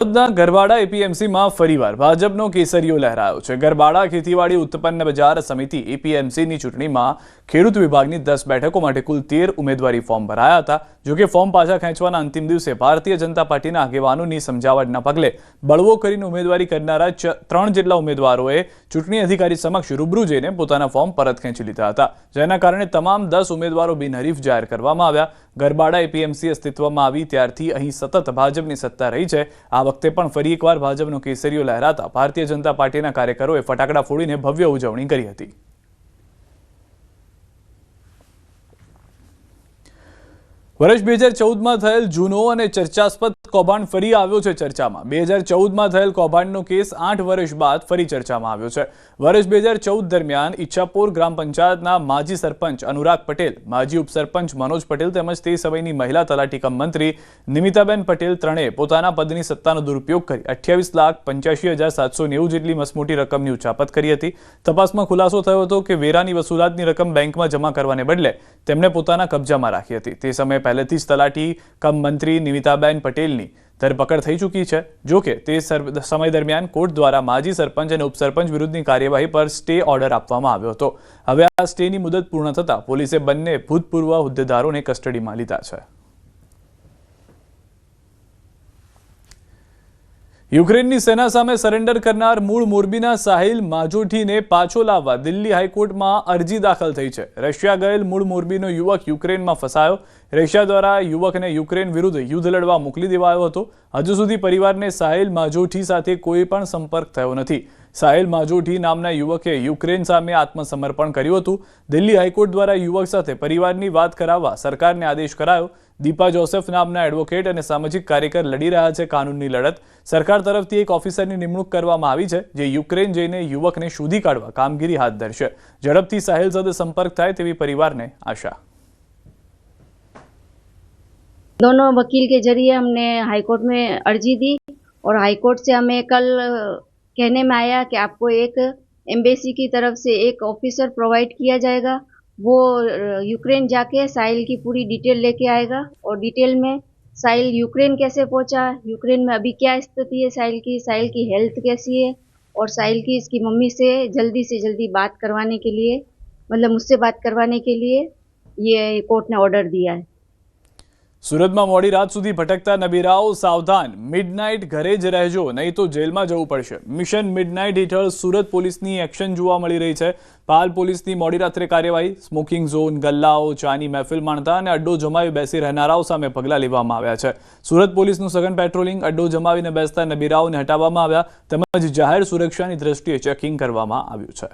સુરતના ગરબાડા એપીએમસીમાં ફરીવાર ભાજપનો કેસરીયો લહેરાયો છે. ગરબાડા, ખેતીવાડી, ઉત્પન્ન બજાર સમિતિ એપીએમસીની ચૂંટણીમાં ખેડૂત વિભાગની દસ બેઠકો માટે કુલ તેર ઉમેદવારી ફોર્મ ભરાયા હતા. જોકે ફોર્મ પાછા ખેંચવાના અંતિમ દિવસે ભારતીય જનતા પાર્ટીના આગેવાનોની સમજાવટના પગલે બળવો કરીને ઉમેદવારી કરનારા ત્રણ જેટલા ઉમેદવારોએ ચૂંટણી અધિકારી સમક્ષ રૂબરૂ જઈને પોતાના ફોર્મ પરત ખેંચી લીધા હતા. જેના કારણે તમામ દસ ઉમેદવારો બિનહરીફ જાહેર કરવામાં આવ્યા. ગરબાડા એપીએમસી અસ્તિત્વમાં આવી ત્યારથી અહીં સતત ભાજપની સત્તા રહી છે. આ વખતે પણ ફરી એકવાર ભાજપનો કેસરીઓ લહેરાતા ભારતીય જનતા પાર્ટીના કાર્યકરોએ ફટાકડા ફોડીને ભવ્ય ઉજવણી કરી હતી. વર્ષ બે હજાર ચૌદમાં થયેલ જૂનો અને ચર્ચાસ્પદ કૌભાંડ ફરી આવ્યો છે ચર્ચામાં. બે હજાર ચૌદમાં થયેલ કૌભાંડનો કેસ આઠ વર્ષ બાદ ફરી ચર્ચામાં આવ્યો છે. વર્ષ બે હજાર ચૌદ દરમિયાન ઈચ્છાપુર ગ્રામ પંચાયતના માજી સરપંચ અનુરાગ પટેલ, માજી ઉપસરપંચ મનોજ પટેલ તેમજ તે સમયની મહિલા તલાટી કમ મંત્રી નિમિતાબેન પટેલ ત્રણેય પોતાના પદની સત્તાનો દુરુપયોગ કરી અઠ્યાવીસ લાખ પંચ્યાસી હજાર સાતસો નેવું જેટલી મસમોટી રકમની ઉચાપત કરી હતી. તપાસમાં ખુલાસો થયો હતો કે વેરાની વસૂલાતની રકમ બેંકમાં જમા કરવાને બદલે તેમણે પોતાના કબજામાં રાખી હતી. તે સમયે પહેલેથી જ તલાટી કમ મંત્રી નિમિતાબેન પટેલની ધરપકડ થઈ ચૂકી છે. જો કે તે સમય દરમિયાન કોર્ટ દ્વારા માજી સરપંચ અને ઉપસરપંચ વિરુદ્ધની કાર્યવાહી પર સ્ટે ઓર્ડર આપવામાં આવ્યો હતો. હવે આ સ્ટેની મુદત પૂર્ણ થતાં પોલીસે બંને ભૂતપૂર્વ હોદ્દેદારોને કસ્ટડીમાં લીધા છે. યુક્રેનની સેના સામે સરેન્ડર કરનાર મૂળ મોરબીના સાહિલ માજોઠીને પાછો લાવવા દિલ્હી હાઈકોર્ટમાં અરજી દાખલ થઈ છે. રશિયા ગયેલ મૂળ મોરબીનો યુવક યુક્રેનમાં ફસાયો. રશિયા દ્વારા યુવકને યુક્રેન વિરુદ્ધ યુદ્ધ લડવા મોકલી દેવાયો હતો. હજુ સુધી પરિવારને સાહિલ માજોઠી સાથે કોઈ પણ સંપર્ક થયો નથી. સાહિલ માજોઠી નામના યુવકે યુક્રેન સામે આત્મસમર્પણ કર્યું હતું દિલ્હી હાઈકોર્ટ દ્વારા યુવક સાથે પરિવારની વાત કરાવવા સરકારને આદેશ કરાયો દીપા જોસેફ નામના એડવોકેટ અને સામાજિક કાર્યકર લડી રહ્યા છે કાનૂનની લડત સરકાર તરફથી એક ઓફિસરની નિમણૂક કરવામાં આવી છે જે યુક્રેન જઈને યુવકને શોધી કાઢવા કામગીરી હાથ ધરશે ઝડપથી સાહિલ સાથે સંપર્ક થાય તેવી પરિવારને આશા दोनों वकील के जरिए हमने हाई कोर्ट में अर्जी दी और हाई कोर्ट से हमें कल अ, कहने में आया कि आपको एक एम्बेसी की तरफ़ से एक ऑफिसर प्रोवाइड किया जाएगा। वो यूक्रेन जाके साहिल की पूरी डिटेल लेके आएगा और डिटेल में साहिल यूक्रेन कैसे पहुँचा, यूक्रेन में अभी क्या स्थिति है साहिल की साहिल की हेल्थ कैसी है और साहिल की इसकी मम्मी से जल्दी से जल्दी बात करवाने के लिए मतलब मुझसे बात करवाने के लिए ये कोर्ट ने ऑर्डर दिया है। સુરતમાં મોડી રાત સુધી ભટકતા નબીરાઓ સાવધાન. મિડનાઇટ ઘરે જ રહેજો, નહીં તો જેલમાં જવું પડશે. મિશન મિડનાઇટ હેઠળ સુરત પોલીસની એક્શન જોવા મળી રહી છે. પાલ પોલીસની મોડી રાત્રે કાર્યવાહી. સ્મોકિંગ ઝોન ગલ્લાઓ, ચાની મહેફિલ માણતા અને અડ્ડો જમાવી બેસી રહેનારાઓ સામે પગલાં લેવામાં આવ્યા છે. સુરત પોલીસનું સઘન પેટ્રોલિંગ, અડ્ડો જમાવીને બેસતા નબીરાઓને હટાવવામાં આવ્યા. તેમજ જાહેર સુરક્ષાની દ્રષ્ટિએ ચેકિંગ કરવામાં આવ્યું છે.